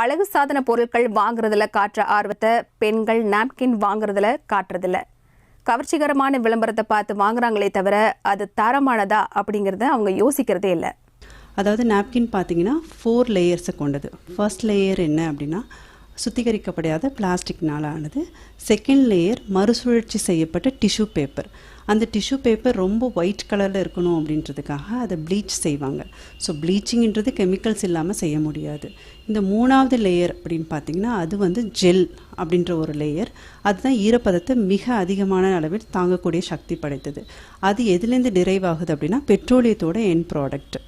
அழகு சாதன பொருட்கள் வாங்குறதுல காட்டுற ஆர்வத்தை பெண்கள் நாப்கின் வாங்குறதுல காட்டுறதில்ல. கவர்ச்சிகரமான விளம்பரத்தை பார்த்து வாங்குறாங்களே தவிர அது தரமானதா அப்படிங்கிறத அவங்க யோசிக்கிறதே இல்லை. அதாவது நாப்கின் பார்த்தீங்கன்னா ஃபோர் லேயர்ஸை கொண்டது. ஃபர்ஸ்ட் லேயர் என்ன அப்படின்னா சுத்திகரிக்கப்படாத பிளாஸ்டிக்னால ஆனது செகண்ட் லேயர் மறுசுழற்சி செய்யப்பட்ட டிஷ்யூ பேப்பர் அந்த டிஷ்யூ பேப்பர் ரொம்ப ஒயிட் கலரில் இருக்கணும் அப்படின்றதுக்காக அதை ப்ளீச் செய்வாங்க. ஸோ ப்ளீச்சிங்கிறது கெமிக்கல்ஸ் இல்லாமல் செய்ய முடியாது. இந்த மூணாவது லேயர் அப்படின்னு பார்த்தீங்கன்னா அது வந்து ஜெல் அப்படின்ற ஒரு லேயர் அதுதான் ஈரப்பதத்தை மிக அதிகமான அளவில் தாங்கக்கூடிய சக்தி படைத்தது. அது எதுலேருந்து டிரைவ் ஆகுது அப்படின்னா பெட்ரோலியத்தோட என் ப்ராடக்ட்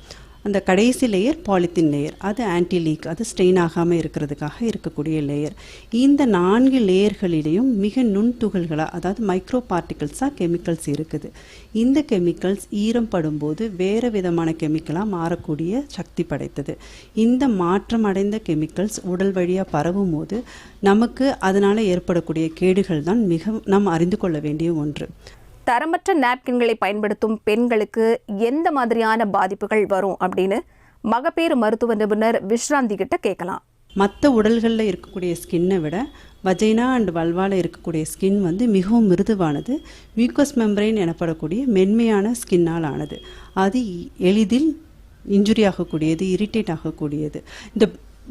அந்த கடைசி லேயர் பாலித்தீன் லேயர் அது ஆன்டி லீக் அது ஸ்டெயின் ஆகாமல் இருக்கிறதுக்காக இருக்கக்கூடிய லேயர் இந்த நான்கு லேயர்களிலேயும் மிக நுண்துகள்களாக அதாவது மைக்ரோ பார்ட்டிகல்ஸாக கெமிக்கல்ஸ் இருக்குது. இந்த கெமிக்கல்ஸ் ஈரம் படும்போது வேறு விதமான கெமிக்கலாக மாறக்கூடிய சக்தி படைத்தது. இந்த மாற்றம் அடைந்த கெமிக்கல்ஸ் உடல் வழியாக பரவும் போது நமக்கு அதனால் ஏற்படக்கூடிய கேடுகள் தான் மிக நாம் அறிந்து கொள்ள வேண்டிய ஒன்று. தரமற்ற நாப்கின்களை பயன்படுத்தும் பெண்களுக்கு எந்த மாதிரியான பாதிப்புகள் வரும் அப்படின்னு மகப்பேறு மருத்துவ நிபுணர் விஷ்ராந்தி கிட்ட கேட்கலாம். மற்ற உடல்களில் இருக்கக்கூடிய ஸ்கின்னை விட வஜைனா அண்ட் வல்வால இருக்கக்கூடிய ஸ்கின் வந்து மிகவும் மிருதுவானது. மியூக்கஸ் மெம்பரைன் எனப்படக்கூடிய மென்மையான ஸ்கின்னால் ஆனது. அது எளிதில் இன்ஜுரி ஆகக்கூடியது இரிட்டேட் ஆகக்கூடியது. இந்த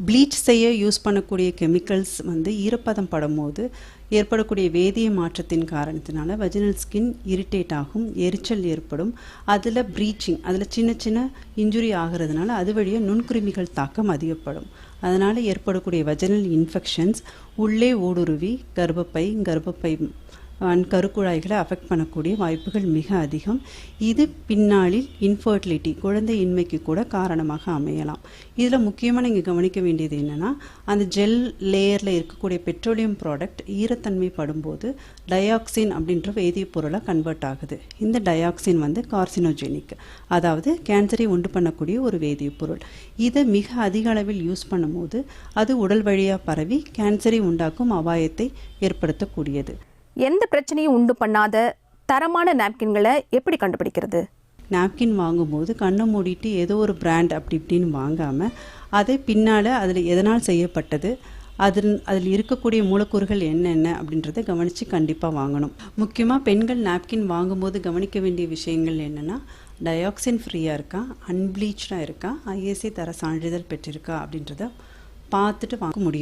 ப்ளீச் செய்ய யூஸ் பண்ணக்கூடிய கெமிக்கல்ஸ் வந்து ஈரப்பதம் படும்போது ஏற்படக்கூடிய வேதிய மாற்றத்தின் காரணத்தினால வஜினல் ஸ்கின் இரிட்டேட் ஆகும் எரிச்சல் ஏற்படும். அதில் ப்ரீச்சிங் அதில் சின்ன சின்ன இன்ஜுரி ஆகிறதுனால அது வழியாக நுண்கிருமிகள் தாக்கம் அதிகப்படும். அதனால் ஏற்படக்கூடிய வஜனல் இன்ஃபெக்ஷன்ஸ் உள்ளே ஊடுருவி கர்ப்பப்பை கர்ப்பப்பை அண்ட் கருக்குழாய்களை அஃபெக்ட் பண்ணக்கூடிய வாய்ப்புகள் மிக அதிகம். இது பின்னாளில் இன்ஃபர்டிலிட்டி குழந்தை இன்மைக்கு கூட காரணமாக அமையலாம். இதில் முக்கியமாக நீங்கள் கவனிக்க வேண்டியது என்னென்னா அந்த ஜெல் லேயரில் இருக்கக்கூடிய பெட்ரோலியம் ப்ராடக்ட் ஈரத்தன்மை படும்போது டயாக்சின் அப்படின்ற வேதிப்பொருளாக கன்வெர்ட் ஆகுது. இந்த டயாக்சின் வந்து கார்சினோஜெனிக் அதாவது கேன்சரை உண்டு பண்ணக்கூடிய ஒரு வேதிப்பொருள் இதை மிக அதிக அளவில் யூஸ் பண்ணும்போது அது உடல் வழியாக பரவி கேன்சரை உண்டாக்கும் அபாயத்தை ஏற்படுத்தக்கூடியது. எந்த பிரச்சனையும் உண்டு பண்ணாத தரமான நாப்கின்களை எப்படி கண்டுபிடிக்கிறது? நாப்கின் வாங்கும்போது கண்ணை மூடிட்டு ஏதோ ஒரு பிராண்ட் அப்படி இப்படின்னு வாங்காமல் அதை பின்னால் அதில் எதனால் செய்யப்பட்டது அதில் அதில் இருக்கக்கூடிய மூலக்கூறுகள் என்னென்ன அப்படின்றத கவனித்து கண்டிப்பாக வாங்கணும். முக்கியமாக பெண்கள் நாப்கின் வாங்கும்போது கவனிக்க வேண்டிய விஷயங்கள் என்னென்னா டயாக்சின் ஃப்ரீயாக இருக்கா அன்ப்ளீச்டாக இருக்கா ஐஎஸ்சி தர சான்றிதழ் பெற்றிருக்கா அப்படின்றத பார்த்துட்டு வாங்க முடியும்.